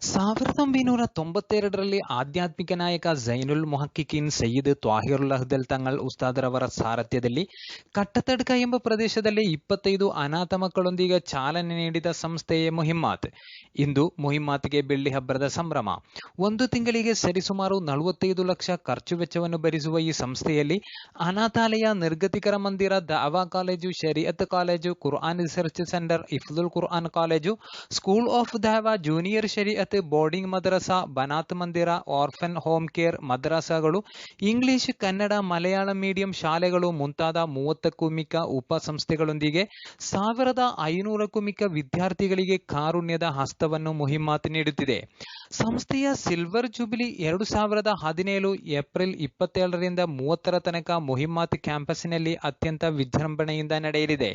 ಸಾವಿರದ ಒಂಬೈನೂರ ತೊಂಬತ್ತೆರಡರಲ್ಲಿ ಆಧ್ಯಾತ್ಮಿಕ ನಾಯಕ ಜೈನುಲ್ ಮುಹಕ್ಕಿಕೀನ್ ಸಯ್ಯದ್ ತ್ವಾಹಿರುಲ್ ಅಹ್ದಲ್ ತಂಗಳ್ ಉಸ್ತಾದರವರ ಸಾರಥ್ಯದಲ್ಲಿ ಕಟ್ಟತಡ್ಕ ಎಂಬ ಪ್ರದೇಶದಲ್ಲಿ ಇಪ್ಪತ್ತೈದು ಅನಾಥ ಮಕ್ಕಳೊಂದಿಗೆ ಚಾಲನೆ ನೀಡಿದ ಸಂಸ್ಥೆಯೇ ಮುಹಿಮ್ಮಾತ್. ಇಂದು ಮುಹಿಮ್ಮಾತ್ಗೆ ಬೆಳ್ಳಿ ಹಬ್ಬದ ಸಂಭ್ರಮ. ಒಂದು ತಿಂಗಳಿಗೆ ಸರಿಸುಮಾರು ನಲವತ್ತೈದು ಲಕ್ಷ ಖರ್ಚು ವೆಚ್ಚವನ್ನು ಭರಿಸುವ ಈ ಸಂಸ್ಥೆಯಲ್ಲಿ ಅನಾಥಾಲಯ ನಿರ್ಗತಿಕರ ಮಂದಿರ, ದಾವಾ ಕಾಲೇಜು, ಶರಿಯತ್ ಕಾಲೇಜು, ಕುರ್ಆನ್ ರಿಸರ್ಚ್ ಸೆಂಟರ್, ಇಫ್ದುಲ್ ಕುರ್ಆನ್ ಕಾಲೇಜು, ಸ್ಕೂಲ್ ಆಫ್ ದಾವಾ ಜೂನಿಯರ್ ಶರಿಯತ್ ಬೋರ್ಡಿಂಗ್ ಮದ್ರಸಾ, ಬನಾತ್ ಮಂದಿರ ಆರ್ಫನ್ ಹೋಮ್ ಕೇರ್ ಮದ್ರಸಾಗಳು ಇಂಗ್ಲಿಷ್ ಕನ್ನಡ ಮಲಯಾಳಂ ಮೀಡಿಯಂ ಶಾಲೆಗಳು ಮುಂತಾದ ಮೂವತ್ತಕ್ಕೂ ಮಿಕ್ಕ ಉಪಸಂಸ್ಥೆಗಳೊಂದಿಗೆ ಸಾವಿರದ ಐನೂರಕ್ಕೂ ಮಿಕ್ಕ ವಿದ್ಯಾರ್ಥಿಗಳಿಗೆ ಕಾರುಣ್ಯದ ಹಸ್ತವನ್ನು ಮುಹಿಮ್ಮಾತ್ ನೀಡುತ್ತಿದೆ. ಸಂಸ್ಥೆಯ ಸಿಲ್ವರ್ ಜುಬಿಲಿ ಎರಡು ಸಾವಿರದ ಹದಿನೇಳು ಏಪ್ರಿಲ್ ಇಪ್ಪತ್ತೇಳರಿಂದ ಮೂವತ್ತರ ತನಕ ಮುಹಿಮ್ಮಾತ್ ಕ್ಯಾಂಪಸ್ನಲ್ಲಿ ಅತ್ಯಂತ ವಿಜೃಂಭಣೆಯಿಂದ ನಡೆಯಲಿದೆ.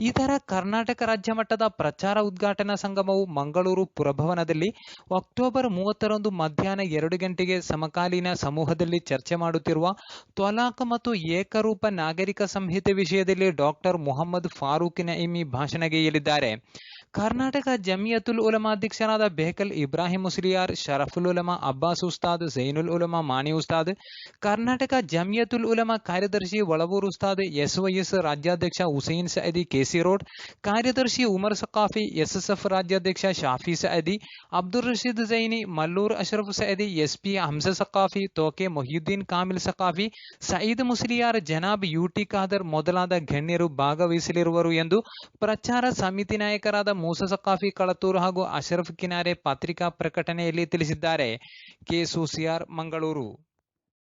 ಇದರ ಕರ್ನಾಟಕ ರಾಜ್ಯ ಮಟ್ಟದ ಪ್ರಚಾರ ಉದ್ಘಾಟನಾ ಸಂಗಮವು ಮಂಗಳೂರು ಪುರಭವನದಲ್ಲಿ ಅಕ್ಟೋಬರ್ ಮೂವತ್ತರಂದು ಮಧ್ಯಾಹ್ನ ಎರಡು ಗಂಟೆಗೆ ಸಮಕಾಲೀನ ಸಮೂಹದಲ್ಲಿ ಚರ್ಚೆ ಮಾಡುತ್ತಿರುವ ತ್ವಲಾಕ್ ಮತ್ತು ಏಕರೂಪ ನಾಗರಿಕ ಸಂಹಿತೆ ವಿಷಯದಲ್ಲಿ ಡಾಕ್ಟರ್ ಮೊಹಮ್ಮದ್ ಫಾರೂಕ್ ನಯಿಮಿ ಭಾಷಣಗೈಯಲಿದ್ದಾರೆ. ಕರ್ನಾಟಕ ಜಮಿಯತುಲ್ ಉಲಮಾ ಅಧ್ಯಕ್ಷರಾದ ಬೇಕಲ್ ಇಬ್ರಾಹಿಂ ಮುಸ್ಲಿಯಾರ್ ಶರಫುಲ್ ಉಲಮಾ ಅಬ್ಬಾಸ್ ಉಸ್ತಾದ್ ಝೈನುಲ್ ಉಲಮಾ ಮಾಣಿ ಉಸ್ತಾದ್ ಕರ್ನಾಟಕ ಜಮಿಯತುಲ್ ಉಲಮಾ ಕಾರ್ಯದರ್ಶಿ ಒಳವೂರು ಉಸ್ತಾದ್ ಎಸ್ವೈಎಸ್ ರಾಜ್ಯಾಧ್ಯಕ್ಷ ಹುಸೈನ್ ಸಯದಿ ಕೆಸಿ ರೋಡ್ ಕಾರ್ಯದರ್ಶಿ ಉಮರ್ ಸಕಾಫಿ ಎಸ್ಎಸ್ಎಫ್ ರಾಜ್ಯಾಧ್ಯಕ್ಷ ಶಾಫಿ ಸಯದಿ ಅಬ್ದುಲ್ ರಶೀದ್ ಜೈನಿ ಮಲ್ಲೂರ್ ಅಶ್ರಫ್ ಸಯದಿ ಎಸ್ಪಿ ಹಂಸ ಸಕಾಫಿ ತೋಕೆ ಮೊಹಿಯುದ್ದೀನ್ ಕಾಮಿಲ್ ಸಕಾಫಿ ಸಯೀದ್ ಮುಸ್ಲಿಯಾರ್ ಜನಾಬ್ ಯುಟಿ ಖಾದರ್ ಮೊದಲಾದ ಗಣ್ಯರು ಭಾಗವಹಿಸಲಿರುವರು ಎಂದು ಪ್ರಚಾರ ಸಮಿತಿ ನಾಯಕರಾದ ಮೂಸ ಸಕಾಫಿ ಕಳತೂರು ಹಾಗೂ ಅಶರಫ್ ಕಿನಾರೆ ಪತ್ರಿಕಾ ಪ್ರಕಟಣೆಯಲ್ಲಿ ತಿಳಿಸಿದ್ದಾರೆ. ಕೆಸುಸಿಆರ್ ಮಂಗಳೂರು.